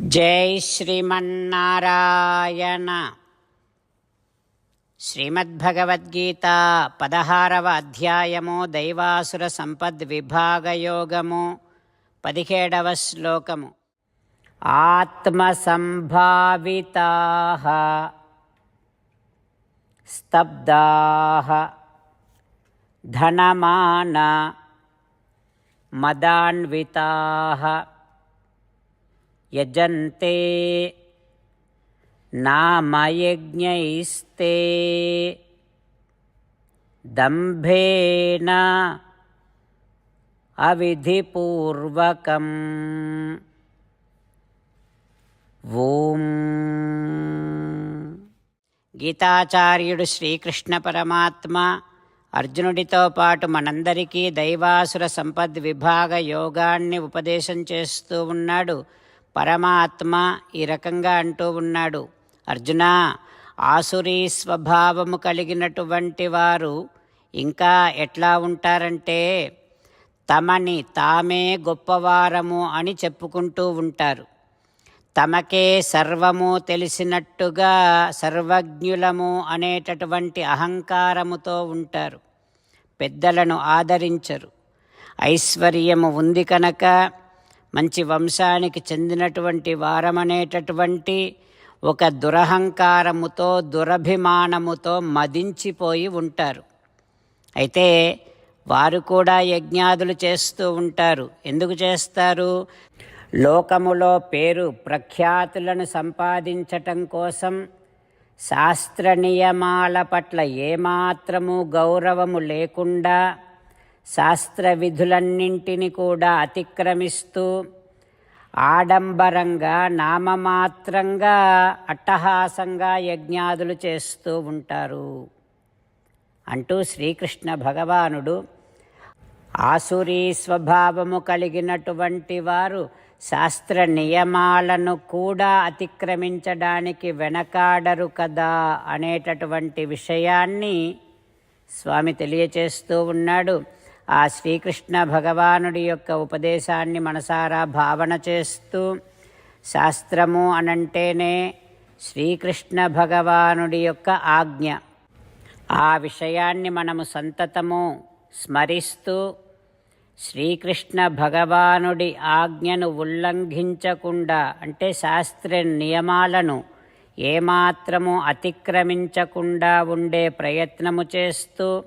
జై శ్రీమన్నారాయణ. శ్రీమద్భగవద్గీత పదహారవ అధ్యాయము దైవాసుర సంపద్ విభాగయోగము పదిహేడవ శ్లోకము. ఆత్మసంభావితా స్తబ్దా ధనమాన మదాన్వితా యజంతే నామయజ్ఞైస్తే దంభేన అవిధిపూర్వకం. ఓం. గీతాచార్యుడు శ్రీకృష్ణ పరమాత్మ అర్జునుడితో పాటు మనందరికీ దైవాసుర సంపద్ విభాగ యోగాన్ని ఉపదేశం చేస్తూ ఉన్నాడు. పరమాత్మ ఈ రకంగా అంటూ ఉన్నాడు. అర్జున ఆసురీ స్వభావము కలిగినటువంటి వారు ఇంకా ఎట్లా ఉంటారంటే తమని తామే గొప్పవారము అని చెప్పుకుంటూ ఉంటారు. తమకే సర్వము తెలిసినట్టుగా సర్వజ్ఞులము అనేటటువంటి అహంకారముతో ఉంటారు. పెద్దలను ఆదరించరు. ఐశ్వర్యము ఉంది కనుక మంచి వంశానికి చెందినటువంటి వారమనేటటువంటి ఒక దురహంకారముతో దురభిమానముతో మదించిపోయి ఉంటారు. అయితే వారు కూడా యజ్ఞాదులు చేస్తూ ఉంటారు. ఎందుకు చేస్తారు? లోకములో పేరు ప్రఖ్యాతులను సంపాదించటం కోసం శాస్త్ర నియమాల పట్ల ఏమాత్రము గౌరవము లేకుండా శాస్త్ర విధులన్నింటిని కూడా అతిక్రమిస్తూ ఆడంబరంగా నామమాత్రంగా అట్టహాసంగా యజ్ఞాదులు చేస్తూ ఉంటారు. అంటూ శ్రీకృష్ణ భగవానుడు ఆసురీ స్వభావము కలిగినటువంటి వారు శాస్త్ర నియమాలను కూడా అతిక్రమించడానికి వెనకాడరు కదా అనేటటువంటి విషయాన్ని స్వామి తెలియచేస్తూ ఉన్నాడు. ఆ శ్రీకృష్ణ భగవానుడి యొక్క ఉపదేశాన్ని మనసారా భావన చేస్తూ శాస్త్రము అనంటేనే శ్రీకృష్ణ భగవానుడి యొక్క ఆజ్ఞ. ఆ విషయాన్ని మనము సంతతము స్మరిస్తూ శ్రీకృష్ణ భగవానుడి ఆజ్ఞను ఉల్లంఘించకుండా అంటే శాస్త్ర నియమాలను ఏమాత్రము అతిక్రమించకుండా ఉండే ప్రయత్నము చేస్తూ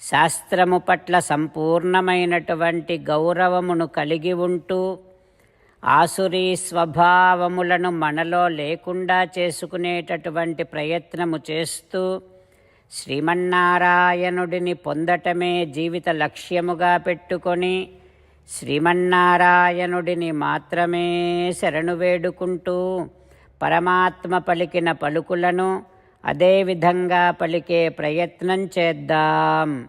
శాస్త్రము పట్ల సంపూర్ణమైనటువంటి గౌరవమును కలిగి ఉంటూ ఆసురీ స్వభావములను మనలో లేకుండా చేసుకునేటటువంటి ప్రయత్నము చేస్తూ శ్రీమన్నారాయణుడిని పొందటమే జీవిత లక్ష్యముగా పెట్టుకొని శ్రీమన్నారాయణుడిని మాత్రమే శరణు వేడుకుంటూ పరమాత్మ పలికిన పలుకులను అదేవిధంగా పలికే ప్రయత్నం చేద్దాం.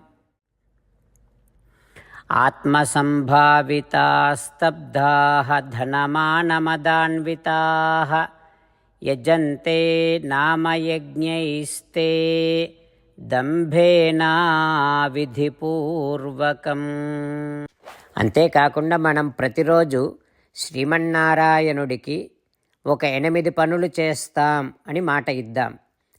ఆత్మసంభావితా స్తబ్ధా ధనమానమదాన్వితా యజంతే నామయజ్ఞైస్తే దంభేనా విధిపూర్వకం. అంతేకాకుండా మనం ప్రతిరోజు శ్రీమన్నారాయణుడికి ఒక ఎనిమిది పనులు చేస్తాం అని మాట ఇద్దాం.